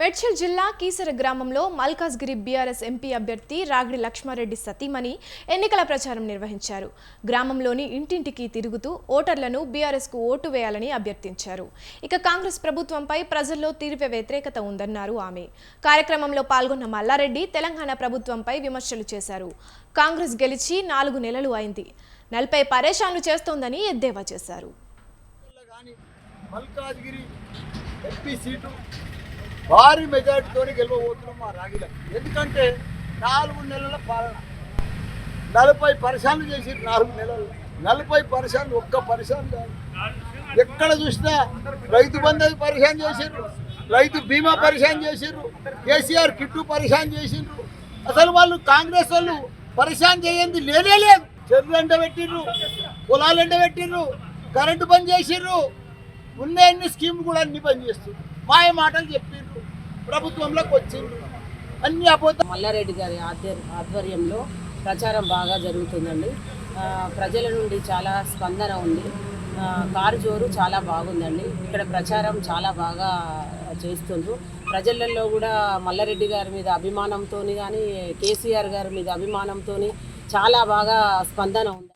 మేడ్చల్ జిల్లా కీసర గ్రామంలో Malkajgiri BRS MP అభ్యర్థి రాగిడి లక్ష్మారెడ్డి సతీమణి ఎన్నికల ప్రచారం నిర్వహించారు. గ్రామంలోని ఇంటింటికి తిరుగుతూ ఓటర్లను బీఆర్ఎస్కు ఓటు వేయాలని అభ్యర్థించారు. ఇక కాంగ్రెస్ ప్రభుత్వంపై ప్రజల్లో తీవ్ర వ్యతిరేకత ఉందన్నారు ఆమె. కార్యక్రమంలో పాల్గొన్న మల్లారెడ్డి తెలంగాణ ప్రభుత్వంపై విమర్శలు చేశారు. కాంగ్రెస్ గెలిచి నాలుగు నెలలు అయింది. నలభై పరేషాన్లు చేస్తోందని ఎద్దేవా చేశారు. మల్కాజ్గిరి ఎంపీ సీటు భారీ మెజార్టీతో గెలవబోతున్నాం మా రాగిల ఎందుకంటే నాలుగు నెలల పాలన. నలభై పరిశాలు చేసి నాలుగు నెలలు. నలభై పరిశాలు ఒక్క పరిశాలు కాదు. ఎక్కడ చూసినా రైతు బంధు పరిశాన్ చేసిర్రు. రైతు బీమా పరిశాన్ చేసిర్రు. కేసీఆర్ కిట్టు పరిశాన్ చేసిండ్రు అసలు వాళ్ళు కాంగ్రెస్ వాళ్ళు పరిశాన్ చేయండి లేనే లేదు. చెరువులు ఎండబెట్టిర్రు పొలాలు ఎండబెట్టిర్రు కరెంటు బంద్ చేసిర్రు. ఉన్న ఎన్ని స్కీమ్ కూడా అన్ని బంద్ చేస్తున్నారు మాయ మాటలు చెప్పిండ్రు ప్రభుత్వంలోకి వచ్చిండ్రు అన్ని అబద్ధం మల్లారెడ్డి గారి ఆధ్వర్యంలో ప్రచారం బాగా జరుగుతుందండి. ప్రజల నుండి చాలా స్పందన ఉంది. కారు జోరు చాలా బాగుందండి. ఇక్కడ ప్రచారం చాలా బాగా చేస్తుండ్రు. ప్రజలలో కూడా మల్లారెడ్డి గారి మీద అభిమానంతో కానీ కేసీఆర్ గారి మీద అభిమానంతో చాలా బాగా స్పందన ఉంది.